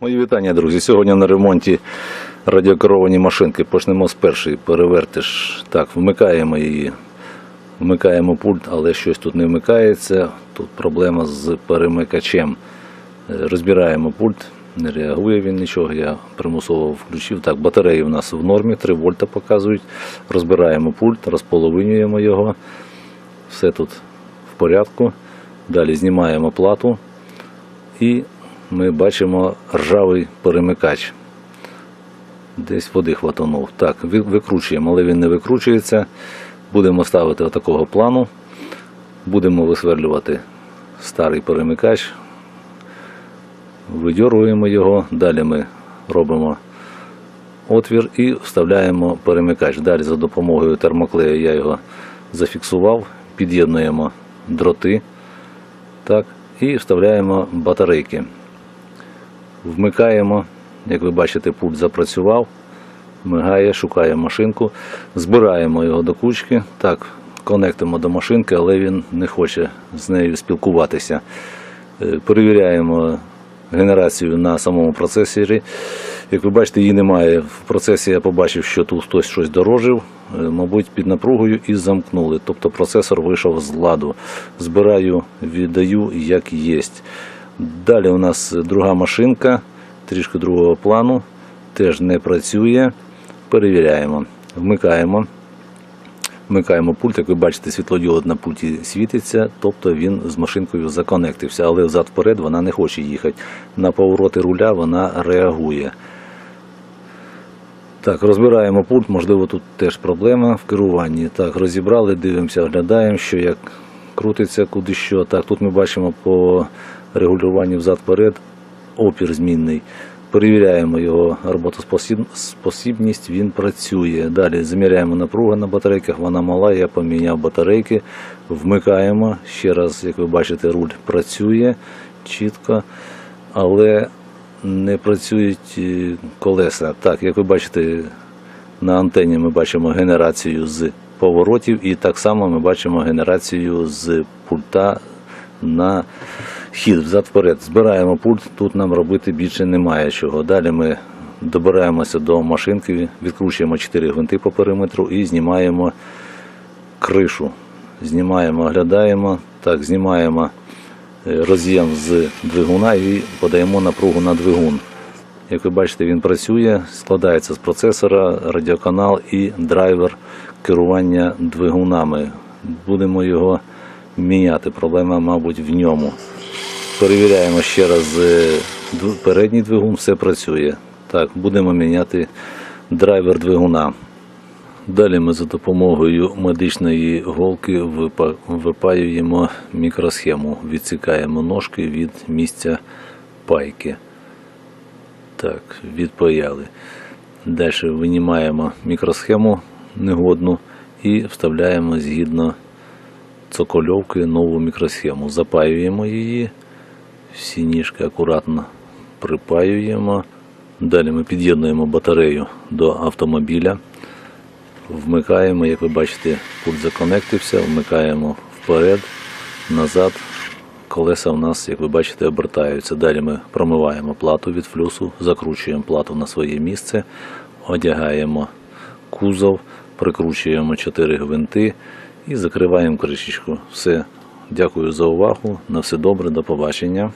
Мої вітання, друзі. Сьогодні на ремонті радіокеровані машинки. Почнемо з першої. Перевертиш. Так, вмикаємо її. Вмикаємо пульт, але щось тут не вмикається. Тут проблема з перемикачем. Е, Розбираємо пульт, не реагує він нічого. Я примусово включив. Так, батареї у нас в нормі, 3 вольта показують. Розбираємо пульт, розполовинюємо його. Все тут в порядку. Далі знімаємо плату і ми бачимо ржавий перемикач. Десь води хватанув. Так, викручуємо, але він не викручується. Будемо ставити отакого плану. Будемо висверлювати старий перемикач. Видьоргуємо його. Далі ми робимо отвір і вставляємо перемикач. Далі за допомогою термоклею я його зафіксував, під'єднуємо дроти. Так, і вставляємо батарейки. Вмикаємо, як ви бачите, пульт запрацював, мигає, шукає машинку, збираємо його до кучки. Так, конектимо до машинки, але він не хоче з нею спілкуватися. Е, Перевіряємо генерацію на самому процесорі. Як ви бачите, її немає. В процесі я побачив, що тут хтось щось дорожив, е, мабуть, під напругою і замкнули. Тобто процесор вийшов з ладу. Збираю, віддаю як є. Далі у нас друга машинка, трішки другого плану, теж не працює. Перевіряємо. Вмикаємо. Вмикаємо пульт, як ви бачите, світлодіод на пульті світиться, тобто він з машинкою законектився, але взад-вперед вона не хоче їхати. На повороти руля вона реагує. Так, розбираємо пульт, можливо, тут теж проблема в керуванні. Так, розібрали, дивимося, оглядаємо, що як крутиться, куди що. Так, тут ми бачимо по регулюванню взад-вперед опір змінний. Перевіряємо його роботоспосібність, він працює. Далі заміряємо напругу на батарейках, вона мала, я поміняв батарейки, вмикаємо. Ще раз, як ви бачите, руль працює чітко, але не працюють е, колеса. Так, як ви бачите, на антенні ми бачимо генерацію з поворотів, і так само ми бачимо генерацію з пульта на хід взад вперед. Збираємо пульт, тут нам робити більше немає чого. Далі ми добираємося до машинки, відкручуємо 4 гвинти по периметру і знімаємо кришу. Знімаємо, оглядаємо, так, знімаємо е, роз'єм з двигуна і подаємо напругу на двигун. Як ви бачите, він працює, складається з процесора, радіоканал і драйвер керування двигунами. Будемо його міняти. Проблема, мабуть, в ньому. Перевіряємо ще раз е, передній двигун, все працює. Так, будемо міняти драйвер двигуна. Далі ми за допомогою медичної голки випаюємо мікросхему, відсікаємо ножки від місця пайки. Так, відпаяли. Далі винімаємо мікросхему негодну і вставляємо згідно цокольовки нову мікросхему. Запаюємо її, всі ніжки акуратно припаюємо. Далі ми під'єднуємо батарею до автомобіля. Вмикаємо, як ви бачите, пульт законектився, вмикаємо вперед, назад. Колеса у нас, як ви бачите, обертаються. Далі ми промиваємо плату від флюсу, закручуємо плату на своє місце, одягаємо кузов, прикручуємо 4 гвинти і закриваємо кришечку. Все. Дякую за увагу. На все добре, до побачення.